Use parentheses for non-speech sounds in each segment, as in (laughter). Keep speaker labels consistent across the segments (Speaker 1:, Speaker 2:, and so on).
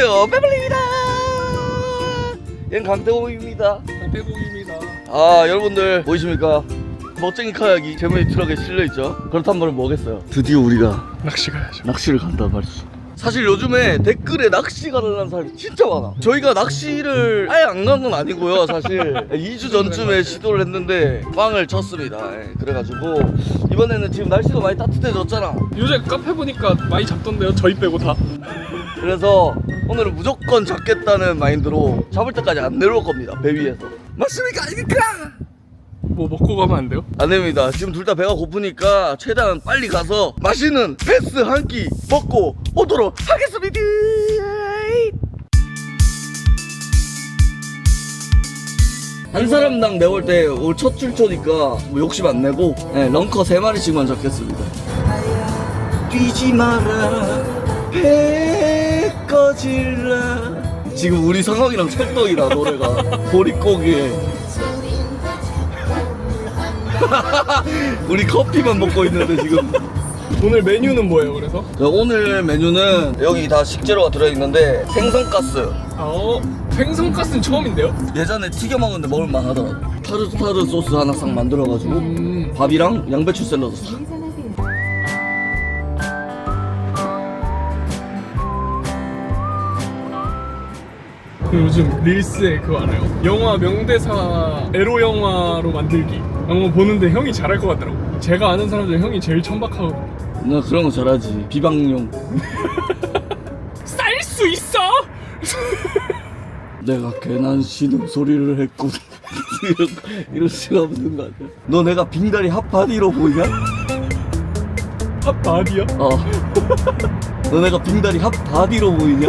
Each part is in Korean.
Speaker 1: 안녕하세요. 빼블리입니다. 얜 강태공입니다.
Speaker 2: 배공입니다.
Speaker 1: 아 여러분들 보이십니까? 멋쟁이 카약이 제머니 트럭에 실려있죠? 그렇다면 뭐겠어요? 드디어 우리가
Speaker 2: 낚시 가야죠.
Speaker 1: 낚시를 간단 말이지 사실 요즘에 댓글에 낚시 가라는 사람이 진짜 많아. 저희가 낚시를 아예 안 간 건 아니고요 사실. (laughs) 2주 전쯤에 시도를 했는데 빵을 쳤습니다. 예, 그래가지고 이번에는 지금 날씨가 많이 따뜻해졌잖아.
Speaker 2: 요새 카페 보니까 많이 잡던데요. 저희 빼고 다.
Speaker 1: 그래서 오늘은 무조건 잡겠다는 마인드로 잡을 때까지 안 내려올 겁니다 배 위에서 맞습니까 아닙니까?
Speaker 2: 뭐 먹고 가면 안 돼요?
Speaker 1: 안 됩니다. 지금 둘 다 배가 고프니까 최대한 빨리 가서 맛있는 패스 한 끼 먹고 오도록 하겠습니다. 한 사람당 내올 때 오늘 첫 출조니까 뭐 욕심 안 내고 네, 런커 세 마리씩만 잡겠습니다. 뛰지 마라 배 꺼질라 지금 우리 상황이랑 찰떡이라 노래가 보릿고기에 (laughs) 우리 커피만 먹고 있는데 지금
Speaker 2: 오늘 메뉴는 뭐예요? 그래서?
Speaker 1: 자, 오늘 메뉴는 여기 다 식재료가 들어있는데 생선가스
Speaker 2: 아, 어, 생선가스는 처음인데요?
Speaker 1: 예전에 튀겨 먹었는데 먹을만 하더라고 타르타르 소스 하나 싹 만들어가지고
Speaker 2: 음.
Speaker 1: 밥이랑 양배추 샐러드 싹
Speaker 2: 그 요즘 릴스에 그거 알아요? 영화 명대사 에로 영화로 만들기. 한번 보는데 형이 잘할 것 같더라고. 제가 아는 사람 중에 형이 제일 천박하거든요.
Speaker 1: 나 그런 거 잘하지 비방용 (laughs)
Speaker 2: 쌀 수 있어? (laughs)
Speaker 1: 내가 괜한 신음 소리를 했군 이런, (laughs) 이럴 수가 없는 거 아니야 너 내가 빙다리 핫바디로 보이냐?
Speaker 2: 핫바디야?
Speaker 1: 어. 너 내가 빙다리 핫바디로 보이냐?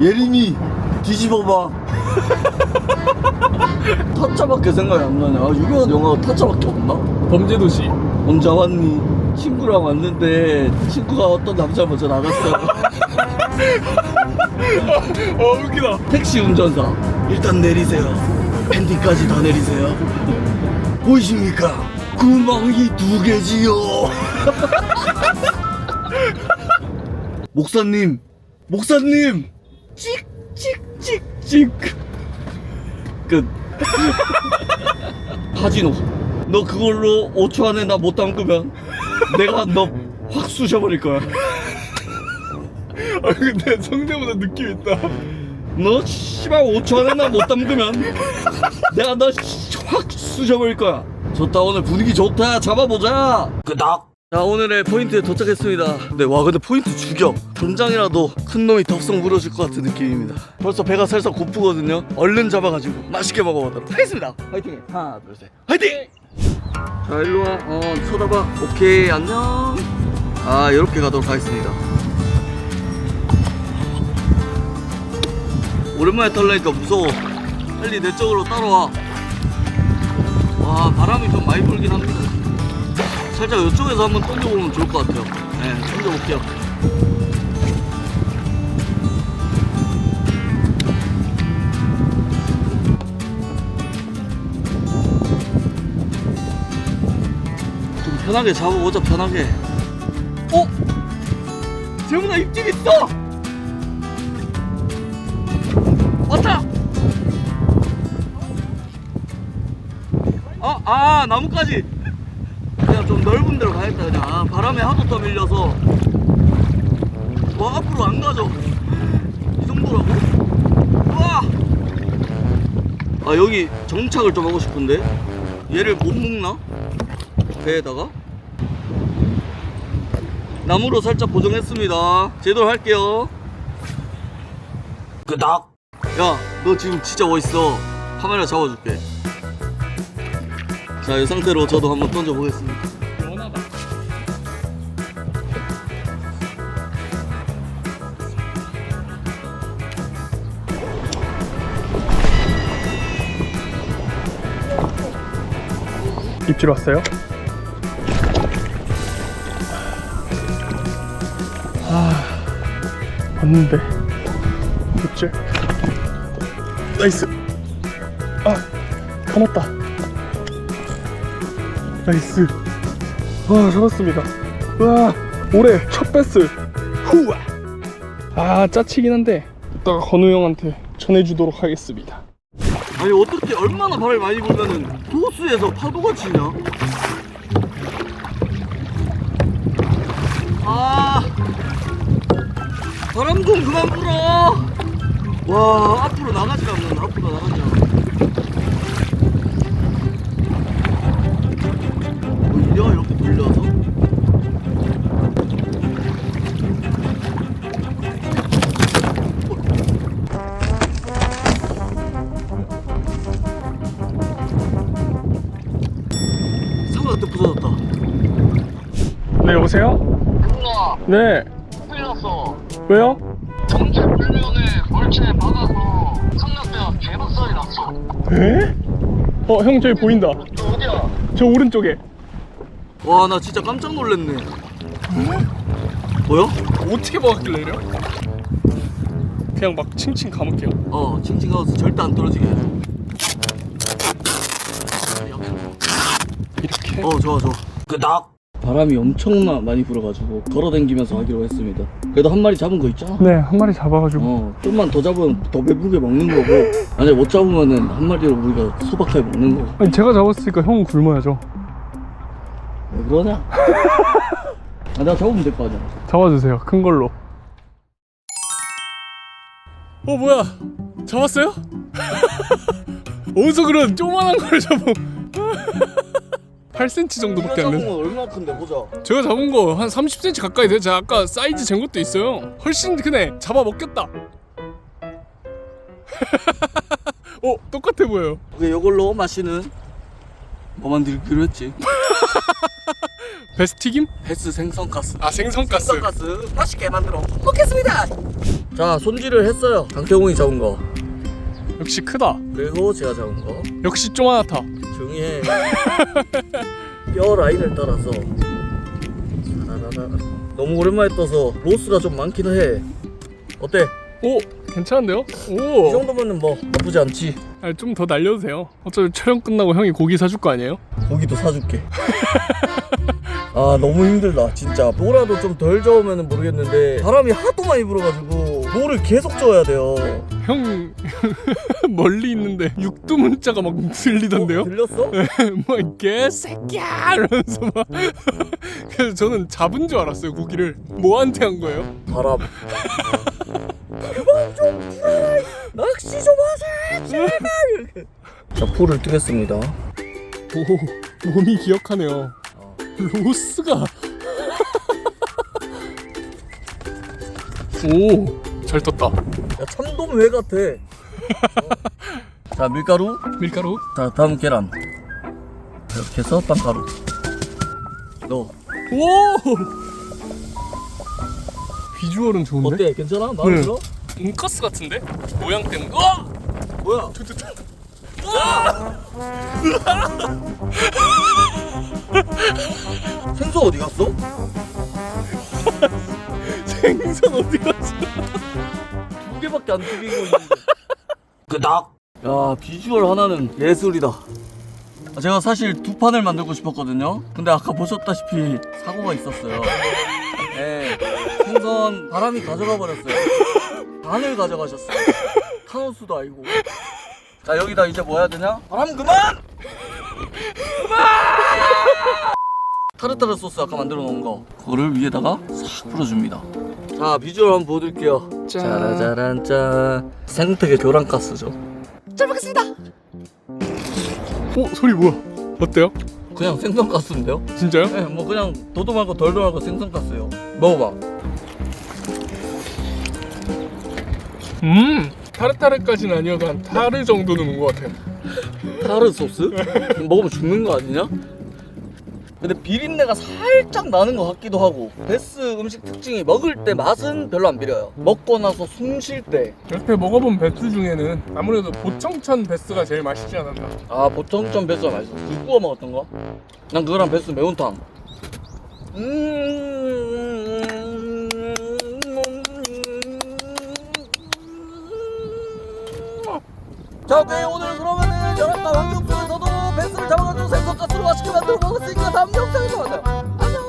Speaker 1: 예림이 뒤집어봐. (laughs) 타짜밖에 생각이 안 나냐? 아, 유명한 영화가 타짜밖에 없나?
Speaker 2: 범죄도시.
Speaker 1: 언제 왔니? 친구랑 왔는데 친구가 어떤 남자 먼저 나갔어. (laughs)
Speaker 2: 어, 웃기다.
Speaker 1: 택시 운전사 일단 내리세요. 팬티까지 다 내리세요. 보이십니까? 구멍이 두 개지요. (laughs) 목사님, 목사님. 찍 찍찍찍. 끝. (laughs) 하진호, 너 그걸로 5초 안에 나 못 담그면 내가 너 확 쑤셔버릴 거야.
Speaker 2: 아, 근데 성대보다 느낌 있다.
Speaker 1: 너 씨발 5초 안에 나 못 담그면 내가 너 확 쑤셔버릴 거야 좋다 오늘 분위기 좋다 잡아보자 끄덕 자 오늘의 포인트에 도착했습니다. 네 와 근데 포인트 죽여. 당장이라도 큰 놈이 덥석 물어질 것 같은 느낌입니다. 벌써 배가 살짝 고프거든요. 얼른 잡아가지고 맛있게 먹어보도록 하겠습니다. 화이팅 해. 하나 둘셋. 화이팅! 자 일로와. 어 쳐다봐. 오케이 안녕. 아 이렇게 가도록 하겠습니다. 오랜만에 탈라니까 무서워. 빨리 내 쪽으로 따라와. 와 바람이 좀 많이 불긴 합니다 살짝 이쪽에서 한번 던져보면 좋을 것 같아요 네 던져볼게요 좀 편하게 잡아보자 편하게 어? 재훈아 입질 있어! 왔다! 아, 아, 나뭇가지! 넓은 데로 가야겠다, 그냥. 아, 바람에 하도 더 밀려서. 와, 앞으로 안 가죠. 이 정도라고? 와! 아, 여기 정착을 좀 하고 싶은데? 얘를 못 묶나? 배에다가? 나무로 살짝 고정했습니다. 제대로 할게요. 끄덕! 야, 너 지금 진짜 멋있어. 카메라 잡아줄게. 자, 이 상태로 저도 한번 던져보겠습니다.
Speaker 2: 입질 왔어요? 아, 왔는데 입질. 나이스. 아, 감았다. 나이스. 와, 잡았습니다. 와, 올해 첫 배스. 후아. 아 짜치긴 한데 이따가 건우 형한테 전해주도록 하겠습니다
Speaker 1: 아니 어떻게 얼마나 바람이 많이 불면은 호수에서 파도가 치냐? 아 바람 좀 그만 불어. 와 앞으로 나가지 않는 앞으로 나가지 않는. 또 부서졌다.
Speaker 2: 네 여보세요?
Speaker 3: 누나
Speaker 2: 네
Speaker 3: 큰일 났어
Speaker 2: 왜요?
Speaker 3: 전체 불면에 물체에 박아서 상납대가 개박살이 났어
Speaker 2: 에? 어 형 저기 보인다
Speaker 3: 너 어디야?
Speaker 2: 저 오른쪽에
Speaker 1: 와 나 진짜 깜짝 놀랐네. 뭐야?
Speaker 2: 어떻게 막았길래 이래? 그냥 막 칭칭 감을게요
Speaker 1: 어 칭칭 가서 절대 안 떨어지게. 해.
Speaker 2: 이렇게
Speaker 1: 어 좋아 좋아. 끄덕. 바람이 엄청 나 많이 불어가지고 걸어다니면서 하기로 했습니다. 그래도 한 마리 잡은 거 있잖아.
Speaker 2: 네 한 마리 잡아가지고
Speaker 1: 어 좀만 더 잡으면 더 배부르게 먹는 거고 만약 못 잡으면은 한 마리로 우리가 소박하게 먹는 거고.
Speaker 2: 아니 제가 잡았으니까 형은 굶어야죠
Speaker 1: 왜 그러냐? (laughs) 아, 내가 잡으면 될 거 아니야.
Speaker 2: 잡아주세요 큰 걸로 어 뭐야 잡았어요? (laughs) 어디서 그런 조그만한 걸 잡아 (laughs) 8cm 정도밖에 안
Speaker 1: 잡은
Speaker 2: 돼.
Speaker 1: 건 얼마나 큰데 보자.
Speaker 2: 제가 잡은 거 한 30cm 가까이 돼요. 제가 아까 사이즈 잰 것도 있어요. 훨씬 크네. 잡아 먹겠다. (laughs) 어 똑같아 보여요.
Speaker 1: 그 이걸로 마시는 뭐 만들기로 했지? (laughs)
Speaker 2: 베스트 튀김?
Speaker 1: 베스 생선가스.
Speaker 2: 아 생선가스.
Speaker 1: 생선가스 맛있게 만들어 먹겠습니다. 자 손질을 했어요. 강태공이 잡은 거
Speaker 2: 역시 크다.
Speaker 1: 그리고 제가 잡은 거
Speaker 2: 역시 쪼마나타.
Speaker 1: 해. 뼈 라인을 따라서. 너무 오랜만에 떠서 로스가 좀 많기는 해. 어때?
Speaker 2: 오 괜찮은데요?
Speaker 1: 이
Speaker 2: 오.
Speaker 1: 정도면은 뭐 나쁘지 않지.
Speaker 2: 좀 더 날려도 돼요. 어차피 촬영 끝나고 형이 고기 사줄 거 아니에요?
Speaker 1: 고기도 사줄게. 아 너무 힘들다 진짜. 노라도 좀 덜 저으면 모르겠는데 바람이 하도 많이 불어가지고 노를 계속 저어야 돼요.
Speaker 2: 형 (laughs) 멀리 있는데 육두 문자가 막 들리던데요?
Speaker 1: 어, 들렸어? (laughs)
Speaker 2: 뭐 개새끼야 이러면서 막 (laughs) 그래서 저는 잡은 줄 알았어요 고기를 뭐한테 한 거예요?
Speaker 1: 바람. 그만 좀 불어. 낚시 좀 하세요 제발. 자 포를 뜨겠습니다.
Speaker 2: 오 몸이 기억하네요 로스가 오 잘 떴다.
Speaker 1: 야, 참돔 왜 같아? (laughs) 자 밀가루
Speaker 2: 밀가루.
Speaker 1: 자 다음 계란 이렇게 해서 빵가루 넣어
Speaker 2: 오! 비주얼은 좋은데?
Speaker 1: 어때? 괜찮아? 마음에 들어?
Speaker 2: 돈가스 같은데? 모양 때문에. 와!
Speaker 1: 뭐야? 아! 생선 어디 갔어? (laughs)
Speaker 2: 생선 어디
Speaker 1: 가? 밖에 안 튀기고 있는데. (laughs) 그 끄덕. 야 비주얼 하나는 예술이다. 아, 제가 사실 두 판을 만들고 싶었거든요. 근데 아까 보셨다시피 사고가 있었어요. 예. 생선 바람이 가져가 버렸어요. 반을 가져가셨어요. 카노수도 아니고. 자 여기다 이제 뭐 해야 되냐? 바람 그만! 타르타르 소스 아까 만들어 놓은 거 그거를 위에다가 싹 뿌려줍니다 자 비주얼 한번 보여드릴게요
Speaker 2: 짠.
Speaker 1: 짜라짜란 짠. 생태계 교란가스죠. 잘 먹겠습니다.
Speaker 2: 오 소리 뭐야? 어때요?
Speaker 1: 그냥 생선가스인데요?
Speaker 2: 진짜요?
Speaker 1: 네, 뭐 그냥 도도 말고 덜도 말고 생선가스예요. 먹어봐.
Speaker 2: 음 타르타르까지는 아니어도 한 타르 정도는 온것 같아요
Speaker 1: 타르 소스? (laughs) 먹으면 죽는 거 아니냐? 근데 비린내가 살짝 나는 것 같기도 하고 베스 음식 특징이 먹을 때 맛은 별로 안 비려요. 먹고 나서 숨 쉴 때. 아
Speaker 2: 옆에 먹어본 베스 중에는 아무래도 보청천 베스가 제일 맛있지 않았나?
Speaker 1: 아, 보통점 베스가 맛있어. 굴 구워 먹었던 거? 난 그거랑 베스 매운탕. 음. 자, 오케이. 오늘 그러면은 환경 속에서도 베스를 잡아가지고 생선가스로 맛있게 만들어 먹었으니까 다음 영상에서 만나요. 안녕.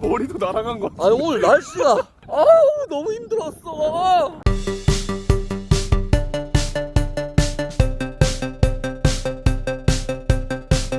Speaker 2: 머리도 날아간 거
Speaker 1: 아, 오늘 날씨가 아우 너무 힘들었어